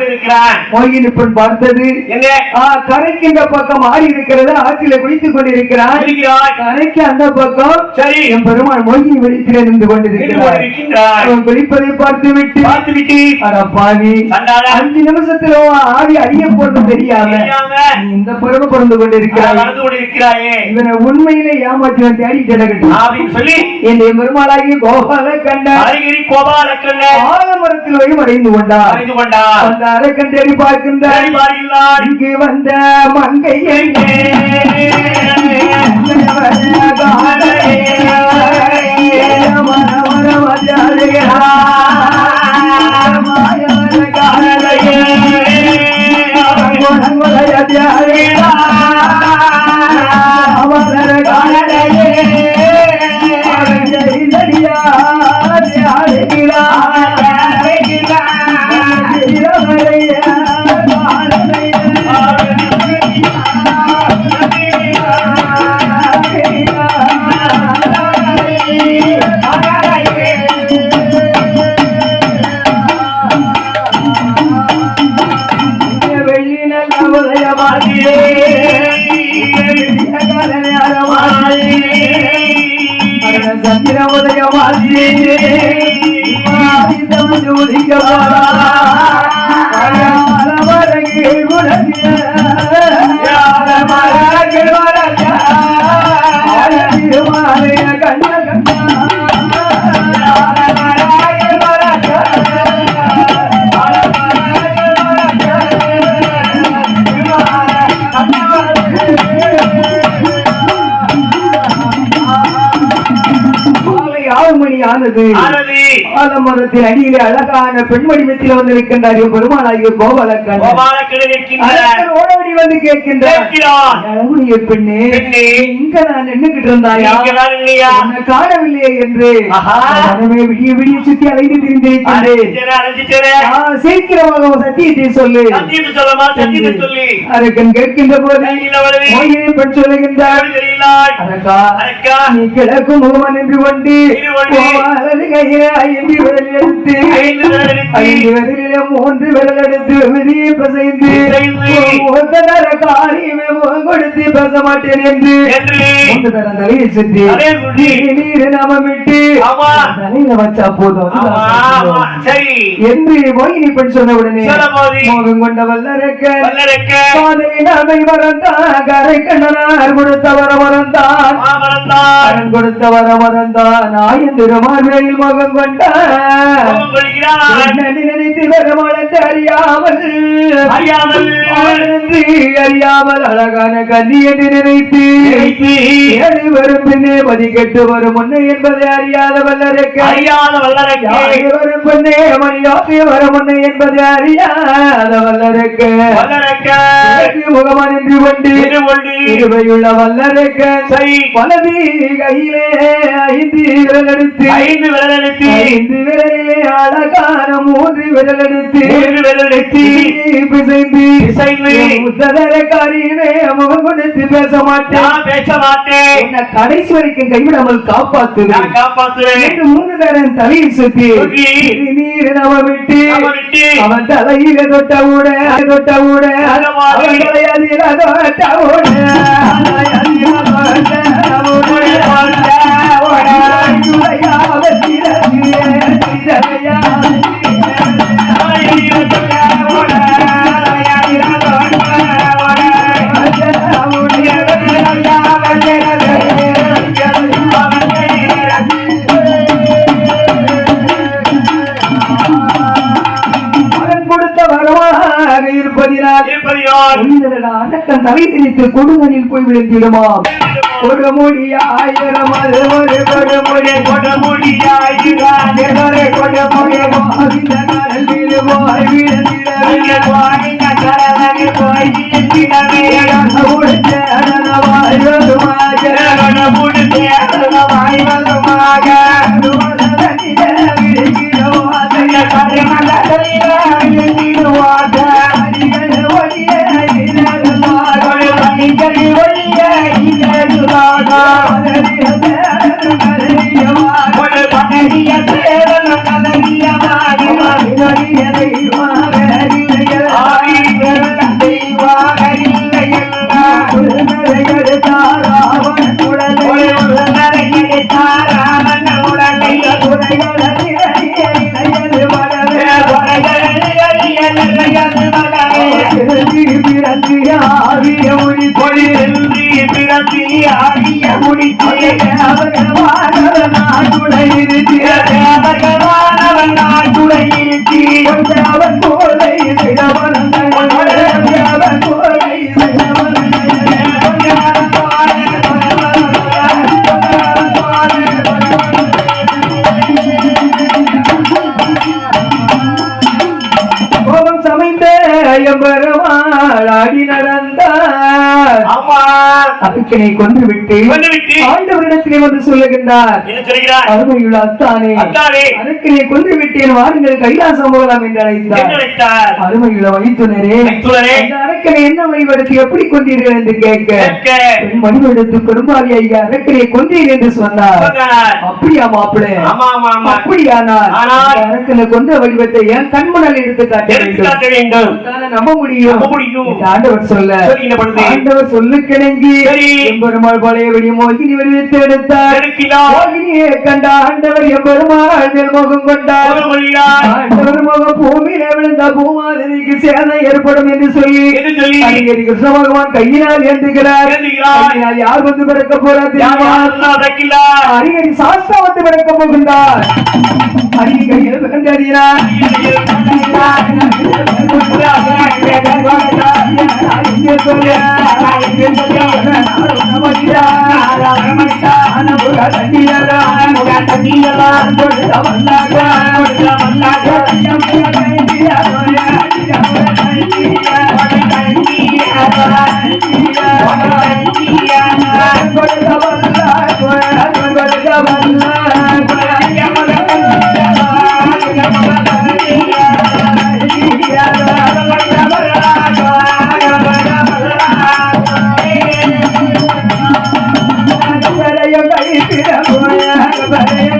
கொண்டிருக்கிறான். மோகினி பெண் பார்த்தது எங்க? ஆ, கரைக்கு இந்த பக்கம் ஆடி இருக்கிறது ஆற்றில குளித்துக் கொண்டிருக்கிறான். இருக்கிறாய். கரைக்கு அந்த பக்கம் சரி. என் பெருமாள் மோகினி வெளித்திலே நின்று நின்று கொண்டிருக்கிறார் கொண்டிருக்கின்றாய் அவன் குளிப்பதை பார்த்து விட்டு பார்த்து விட்டு அட பாவி கண்டாரா அஞ்சு நிமிஷத்துல உன் ஆடி அடிய போட்டு தெரியாம இந்த பருவ பிறந்து கொண்டிருக்கிறாய். இவனை உண்மையிலே ஏமாற்றி தேடி கிடக்கட்டும் சொல்லி. என்னுடைய பெருமாளாகி கோபால கண்ட அழகிரி கோபாலக்கண்ண ஆலமரத்தில் போய் மறைந்து கொண்டார் அறிந்து கொண்டார் சரி பாருகிறான் இங்கு வந்த மங்கை சந்திர உதயமாகியே உதிக்க மாலை ஆனது. ஆலமரத்தின் அடியிலே அழகான பெண் வடிவத்தில் வந்திருக்கின்றார். பெருமாளாகிய அரக்கன் ஓடோடி வந்து கேட்கின்றார். பெண்ணே இங்க நான் நின்னுகிட்டு இருந்தாயா? காணவில்லையே என்று. மனமே விடிய விடிய சுத்தி அலைந்து திரிந்திருக்கின்றேன் சீக்கிரமாக சத்தியத்தை சொல்லு. அரக்கன் கேட்கின்ற போது பெண் சொல்லுகின்றார் நீ கிழக்கு முகமன் என்று கொண்டு ஐந்து விரல் எடுத்து ஐந்து விரலில மூன்று விரல் எடுத்து விதியை பசைந்து காரியமே கொடுத்து பேச மாட்டேன் என்று. மூன்று தலையை சுற்றி தலையை சுற்றி, நீர் நாமமிட்டு ஆமா. தலையில வச்சா போதும். என்று பெண் சொன்ன உடனே சொன்னபோது, மோகம் கொண்ட வல்லரக்க வல்லரக்க, காதலின் அமை மறந்தான் கரை கண்ணனார் கொடுத்த வர மறந்தான் மாமரந்தான், அரண் கொடுத்த வர மறந்தான் ஆயன் திருமார்வேலில் மகம் கொண்டான் கோபம் கொள்கிறான். என்னை நினைத்து வருமானத்தை அறியாமல் அறியாமல், அழகான கன்னி என்று நினைத்து. ஏழு வரும் பின்னே மதி கெட்டு வரும் முன்னே என்பதை அறியாத வல்லரக்க. அறியாத வல்லரக்க, வரும் பெண்ணே மணியாசி வரும் முன்னே என்பதை அறியாத வல்லரக்க. வல்லரக்க, முகமன் என்று கொண்டு. இருவையுள்ள வல்லரக்க. வலது கையிலே ஐந்து விரல் எடுத்து ஐந்து விரல் எடுத்து, ஐந்து விரலிலே அழகான மூன்று விரல் எடுத்து மூன்று விரல் எடுத்து, பிசைந்து. பிசைந்து, முத்ததர காரியமே முகம் கொடுத்து பேச மாட்டேன். பேச மாட்டேன். உன்னை கடைசி வரைக்கும் கைவிடாமல் காப்பாத்துவேன். காப்பாத்துவேன். என்று மூன்று தரம் தலையை சுத்தி நீர் நம்ம விட்டு. அவன் தலையில தொட்ட ஊட தொட்ட ஊட. தலையதில தொட்ட ஊட. புனிதரடா, அடக்கம் தலை திரித்து கொடுங்கனில் போய் விழுந்திடுமாம் கொடுமுடி. ஆயிரம் அது ஒரு கொடுமுடி இந்த ಬಂದಿ ಒಂದ ஆமா அபிக்கனை கொன்று விட்டு ஆண்டவரிடத்திலே வந்து சொல்லுகின்றார். என்ன சொல்கிறார் அருமையுள்ள அத்தானே. அத்தானே. அருக்கினை கொன்று விட்டேன் வாருங்கள் கைலாசம் போகலாம் என்று என்ன அழைத்தார். நினைத்தார் அருமையுள்ள வைத்துனரே மைத்துனரே. அந்த அரக்கனை என்ன வழிபடுத்தி எப்படி கொண்டீர்கள் என்று கேட்க கேட்க. பெண் வழிபடுத்து பெரும்பாலி ஐயா அரக்கனை கொண்டீர் என்று சொன்னார். அப்படியா மாப்பிளே? அப்படியானால் அரக்கனை கொன்ற வடிவத்தை என் கண்முன்னால் எடுத்து காட்ட வேண்டும். நம்ப முடியும். ஆண்டவர் சொல்ல? ஆண்டவர் சொல்லு கிணங்கி. எம்பெருமாள் பழைய வெடி மோகினி வடிவத்தை எடுத்தார். மோகினியை கண்ட ஆண்டவர் எம்பெருமாள் மேல் முகம் கொண்டார். ஆண்டவர் முகம் பூமியில விழுந்த பூமாதேவிக்கு சேதம் ஏற்படும் என்று சொல்லி அடிக்கடி கிருஷ்ண பகவான் கையினால் ஏந்துகிறார் யார் வந்து பிறக்க போறார். அடிக்கடி சாஸ்தா வந்து பிறக்க போகின்றார் அடிக்கடி கையில் Bye.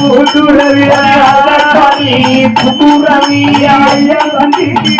புதுரவி புதுரவி ஐயா வந்தீங்க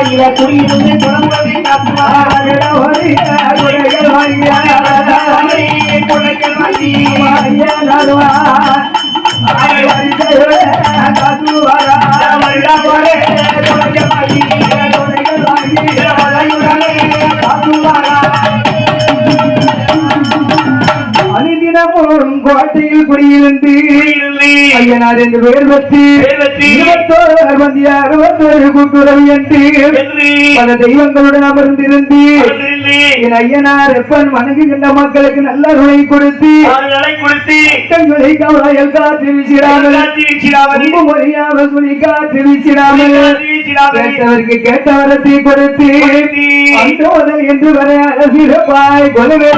பிறந்தறிகிறார் குடியிருந்து குழம்புகளை குழைகள் வாங்கி அனுதினமும் கோட்டையில் குடியிருந்து ஐயனார் என்று பெயர் பெற்று இருபத்தோரு வந்திய அறுபத்தோரு கூட்டுறவு என்று பல தெய்வங்களுடன் அமர்ந்திருந்து என் ஐயனார் எப்பன் வணங்குகின்ற மக்களுக்கு நல்ல துணை கொடுத்து கண்களை கவலையில் காற்று வீசிடாமல் மொழியாக சொல்லி காற்று வீசிடாமல் கேட்டவருக்கு கேட்ட வரத்தை கொடுத்து அன்று முதல் என்று வரை அரசியல் பாய் கொலுவே